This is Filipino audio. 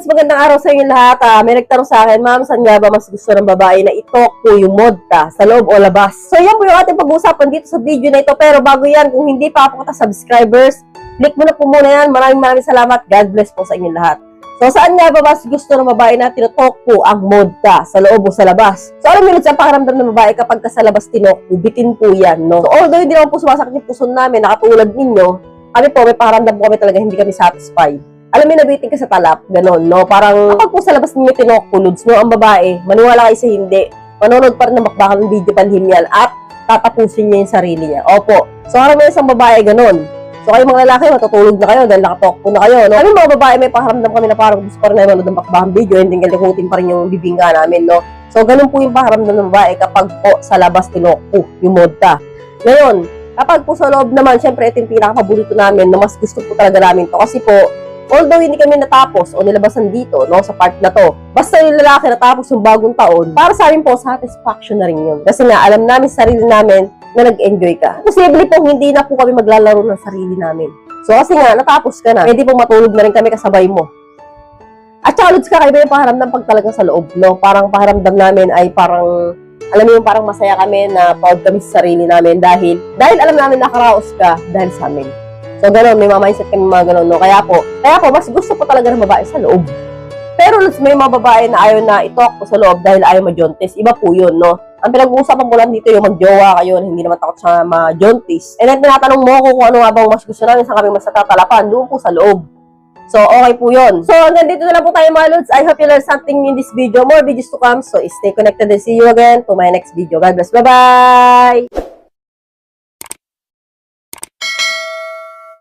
Lods, magandang araw sa inyo lahat. Ah, may nagtanong sa akin, ma'am, saan nga ba mas gusto ng babae na i-talk po yung modta sa loob o labas? So yan po yung ating pag-uusapan dito sa video na ito. Pero bago yan, kung hindi pa po kita subscribers, click mo na po muna yan. Maraming maraming salamat. God bless po sa inyo lahat. So saan nga ba mas gusto ng babae na tinotalk po ang modta sa loob o sa labas? So alam niyo, Lods, ang pakiramdam ng babae kapag ka sa labas tinok, bitin po yan, no? So although hindi naman po sumasakit yung puso namin, nakatulad ninyo, kami po, may pakiramdam po kami talaga hindi kami satisfied alam mo, nabitin ka sa talap, ganon, no? Parang, kapag po sa labas ninyo tinokuluds, no, ang babae, maniwala kayo sa hindi, manonood pa rin ng bakbakan ng video panhim yan, at tatapusin niya yung sarili niya. Opo. So, karamihan isang babae, ganon. So, kayo mga lalaki, matutulog na kayo dahil nakatalk po na kayo, no? Kami mga babae, may pakiramdam kami na parang gusto pa rin na manood ng bakbakan video, hindi kalikutin pa rin yung bibingka namin, no? So, ganun po yung pakiramdam ng babae kapag po sa labas tinokpo, yung modta. Ngayon, kapag po sa loob naman, syempre, ito yung pinakapaborito namin, na mas gusto po talaga namin to. Kasi po, although hindi kami natapos o nilabasan dito, no, sa part na to, basta yung lalaki natapos yung bagong taon, para sa amin po, satisfaction na rin yun. Kasi nga, alam namin sa sarili namin na nag-enjoy ka. Posible po, hindi na po kami maglalaro ng sarili namin. So, kasi nga, natapos ka na. Pwede po matulog na rin kami kasabay mo. At saka, Lods, kakaiba yung paharamdam pag talaga sa loob, no? Parang paharamdam namin ay parang, alam mo yung parang masaya kami na proud kami sa sarili namin dahil, dahil alam namin nakaraos ka dahil sa amin. So, gano'n, may mga mindset kami mga gano'n, no? Kaya po, kaya po, mas gusto po talaga ng babae sa loob. Pero may mga babae na ayaw na i-talk po sa loob dahil ayaw ma-jontis. Iba po yun, no? Ang pinag-uusapan ko lang dito yung magjowa kayo na hindi naman takot sa ma-jontis. And then, tinatanong mo ko kung ano nga bang mas gusto namin sa kami mas natatalapan, doon po sa loob. So, okay po yun. So, hanggang dito na lang po tayo mga Lods. I hope you learned something in this video. More videos to come. So, stay connected and see you again to my next video. God bless. Bye-bye!